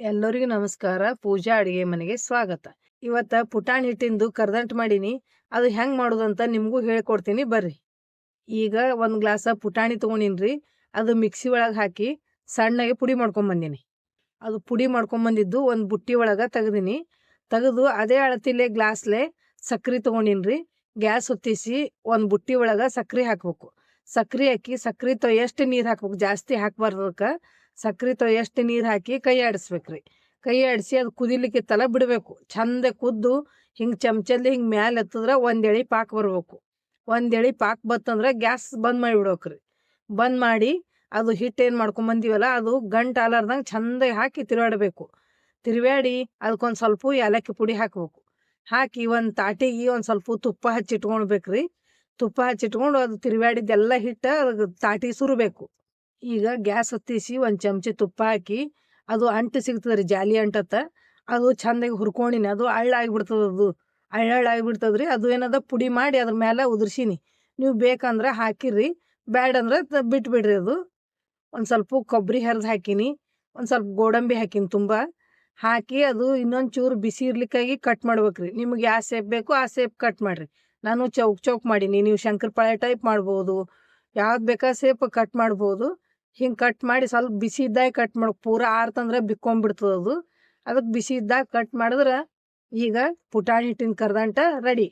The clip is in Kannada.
ಎಲ್ಲರಿಗೂ ನಮಸ್ಕಾರ. ಪೂಜಾ ಅಡುಗೆ ಮನೆಗೆ ಸ್ವಾಗತ. ಇವತ್ತ ಪುಟಾಣಿ ಹಿಟ್ಟಿಂದು ಕರ್ದಂಟ್ ಮಾಡೀನಿ. ಅದು ಹೆಂಗೆ ಮಾಡೋದು ಅಂತ ನಿಮಗೂ ಹೇಳ್ಕೊಡ್ತೀನಿ. ಬರ್ರಿ. ಈಗ ಒಂದು ಗ್ಲಾಸ ಪುಟಾಣಿ ತಗೊಂಡಿನ್ರಿ. ಅದು ಮಿಕ್ಸಿ ಒಳಗೆ ಹಾಕಿ ಸಣ್ಣಗೆ ಪುಡಿ ಮಾಡ್ಕೊಂಬಂದಿನಿ ಅದು ಪುಡಿ ಮಾಡ್ಕೊಂಬಂದಿದ್ದು ಒಂದು ಬುಟ್ಟಿ ಒಳಗೆ ತೆಗ್ದೀನಿ. ತೆಗೆದು ಅದೇ ಅಳತಿಲೆ ಗ್ಲಾಸ್ಲೆ ಸಕ್ರೆ ತಗೊಂಡಿನ್ರಿ. ಗ್ಯಾಸ್ ಹೊತ್ತಿಸಿ ಒಂದು ಬುಟ್ಟಿ ಒಳಗೆ ಸಕ್ರೆ ಹಾಕ್ಬೇಕು. ಸಕ್ರೆ ಹಾಕಿ ಸಕ್ರೆ ತೊ ಎಷ್ಟು ನೀರು ಹಾಕ್ಬೇಕು. ಜಾಸ್ತಿ ಹಾಕ್ಬಾರ್ದು ಅದಕ್ಕೆ ಸಕ್ರೆ ತೊ ಎಷ್ಟು ನೀರು ಹಾಕಿ ಕೈ ಆಡಿಸ್ಬೇಕ್ರಿ ಕೈ ಆಡಿಸಿ ಅದು ಕುದಿಲಿಕ್ಕೆ ತಲ ಬಿಡಬೇಕು. ಚಂದ ಕುದ್ದು ಹಿಂಗೆ ಚಮಚಲ್ಲಿ ಹಿಂಗೆ ಮ್ಯಾಲೆ ಎತ್ತಿದ್ರೆ ಒಂದು ಎಳೆ ಪಾಕ್ ಬರಬೇಕು. ಒಂದು ಎಳೆ ಪಾಕ್ ಬತ್ತಂದ್ರೆ ಗ್ಯಾಸ್ ಬಂದ್ ಮಾಡಿ ಬಿಡ್ಬೇಕ್ರಿ ಬಂದ್ ಮಾಡಿ ಅದು ಹಿಟ್ಟು ಏನು ಮಾಡ್ಕೊಂಬಂದಿವಲ್ಲ ಅದು ಗಂಟು ಆಲಾರ್ದಂಗೆ ಚಂದ ಹಾಕಿ ತಿರುವಾಡಬೇಕು. ತಿರುವಾಡಿ ಅದಕ್ಕೊಂದು ಸ್ವಲ್ಪ ಏಲಕ್ಕಿ ಪುಡಿ ಹಾಕಬೇಕು. ಹಾಕಿ ಒಂದು ತಾಟಿಗೆ ಒಂದು ಸ್ವಲ್ಪ ತುಪ್ಪ ಹಚ್ಚಿ ಇಟ್ಕೊಳ್ಬೇಕ್ರಿ ತುಪ್ಪ ಹಚ್ಚಿಟ್ಕೊಂಡು ಅದು ತಿರುವಾಡಿದ್ದೆಲ್ಲ ಹಿಟ್ಟು ಅದಕ್ಕೆ ತಾಟಿ ಸುರಬೇಕು. ಈಗ ಗ್ಯಾಸ್ ಹೊತ್ತಿಸಿ ಒಂದು ಚಮಚ ತುಪ್ಪ ಹಾಕಿ ಅದು ಅಂಟು ಸಿಗ್ತದೆ ರೀ, ಜಾಲಿ ಅಂಟತ್ತ ಅದು ಚಂದಾಗಿ ಹುರ್ಕೊಂಡಿನಿ. ಅದು ಅಳ್ಳ ಆಗಿಬಿಡ್ತದೆ ಅದು. ಹಳ್ಳ ಆಗಿಬಿಡ್ತದೆ ರೀ. ಅದು ಏನದ ಪುಡಿ ಮಾಡಿ ಅದ್ರ ಮೇಲೆ ಉದುರ್ಸೀನಿ. ನೀವು ಬೇಕಂದ್ರೆ ಹಾಕಿರಿ. ಬ್ಯಾಡ ಅಂದ್ರೆ ತ- ಬಿಟ್ಬಿಡ್ರಿ ಅದು. ಒಂದು ಸ್ವಲ್ಪ ಕೊಬ್ಬರಿ ಹರಿದು ಹಾಕಿನಿ. ಒಂದು ಸ್ವಲ್ಪ ಗೋಡಂಬಿ ಹಾಕಿನಿ ತುಂಬ. ಹಾಕಿ ಅದು ಇನ್ನೊಂದು ಚೂರು ಬಿಸಿ ಇರ್ಲಿಕ್ಕಾಗಿ ಕಟ್ ಮಾಡ್ಬೇಕ್ರಿ. ನಿಮ್ಗೆ ಯಾವ ಸೇಪ್ ಬೇಕು ಆ ಸೇಪ್ ಕಟ್ ಮಾಡಿರಿ. ನಾನು ಚೌಕ್ ಚೌಕ್ ಮಾಡೀನಿ. ನೀವು ಶಂಕರಪಾಳೆ ಟೈಪ್ ಮಾಡ್ಬೋದು. ಯಾವ್ದು ಬೇಕಾ ಸೇಪ್ ಕಟ್ ಮಾಡ್ಬೋದು. ಹಿಂಗೆ ಕಟ್ ಮಾಡಿ ಸ್ವಲ್ಪ ಬಿಸಿ ಇದ್ದಾಗ ಕಟ್ ಮಾಡ್ಬೇಕು ಪೂರಾ ಆರ್ತಂದ್ರೆ ಬಿಕ್ಕೊಂಬಿಡ್ತದ ಅದು. ಅದಕ್ಕೆ ಬಿಸಿ ಇದ್ದಾಗ ಕಟ್ ಮಾಡಿದ್ರೆ ಈಗ ಪುಟಾಣಿ ಹಿಟ್ಟಿನ ಕರ್ದಂಟ ರೆಡಿ